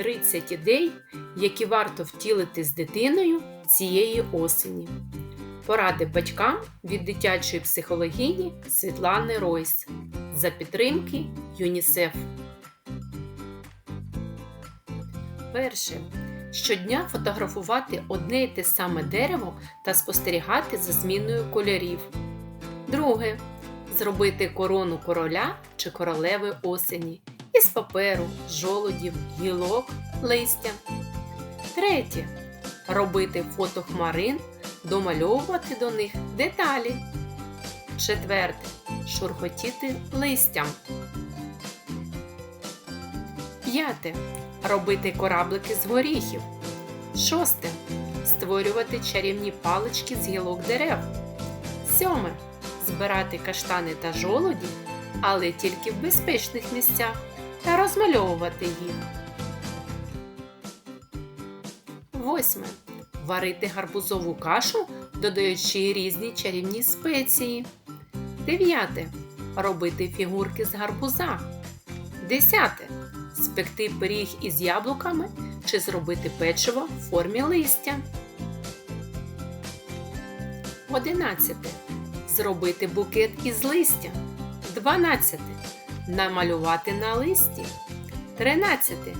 30 ідей, які варто втілити з дитиною цієї осені. Поради батькам від дитячої психологині Світлани Ройс за підтримки ЮНІСЕФ. Перше. Щодня фотографувати одне й те саме дерево та спостерігати за зміною кольорів. Друге. Зробити корону короля чи королеви осені із паперу, жолудів, гілок, листя. Третє. Робити фото хмарин, домальовувати до них деталі. Четверте. Шурхотіти листям. П'яте. Робити кораблики з горіхів. Шосте. Створювати чарівні палички з гілок дерев. Сьоме. Збирати каштани та жолоді, але тільки в безпечних місцях та розмальовувати їх. Восьме. Варити гарбузову кашу, додаючи різні чарівні спеції. Дев'яте. Робити фігурки з гарбуза. Десяте. Спекти пиріг із яблуками чи зробити печиво в формі листя. Одинадцяте. Зробити букет із листя. Дванадцяте. Намалювати на листі. Тринадцяте.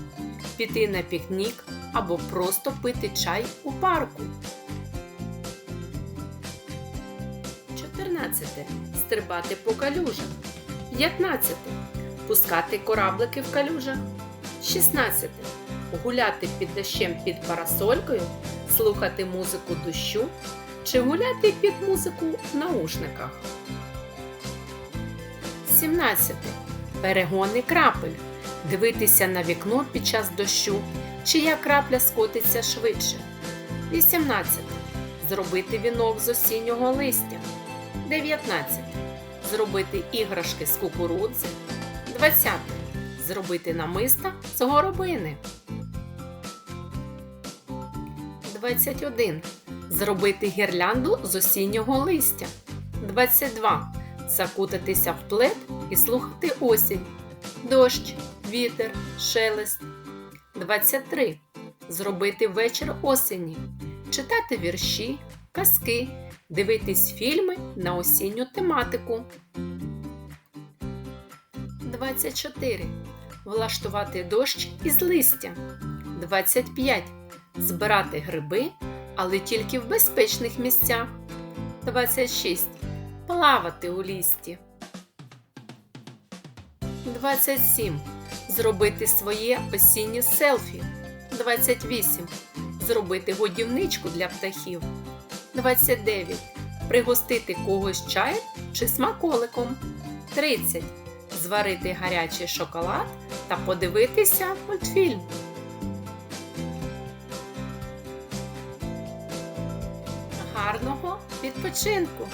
Піти на пікнік або просто пити чай у парку. 14. Стрибати по калюжах. 15. Пускати кораблики в калюжах. 16. Гуляти під дощем під парасолькою, слухати музику дощу чи гуляти під музику в наушниках. 17. Перегони крапель. Дивитися на вікно під час дощу, чия крапля скотиться швидше. 18. Зробити вінок з осіннього листя. 19. Зробити іграшки з кукурудзи. 20. Зробити намиста з горобини. 21. Зробити гірлянду з осіннього листя. 22. Закутатися в плед і слухати осінь. Дощ, вітер, шелест. 23. Зробити вечір осені. Читати вірші, казки, дивитись фільми на осінню тематику. 24. Влаштувати дощ із листя. 25. Збирати гриби, але тільки в безпечних місцях. 26. Плавати у лісті. 27. Зробити своє осіннє селфі. 28. Зробити годівничку для птахів. 29. Пригостити когось чаєм чи смаколиком. 30. Зварити гарячий шоколад та подивитися мультфільм. Гарного відпочинку!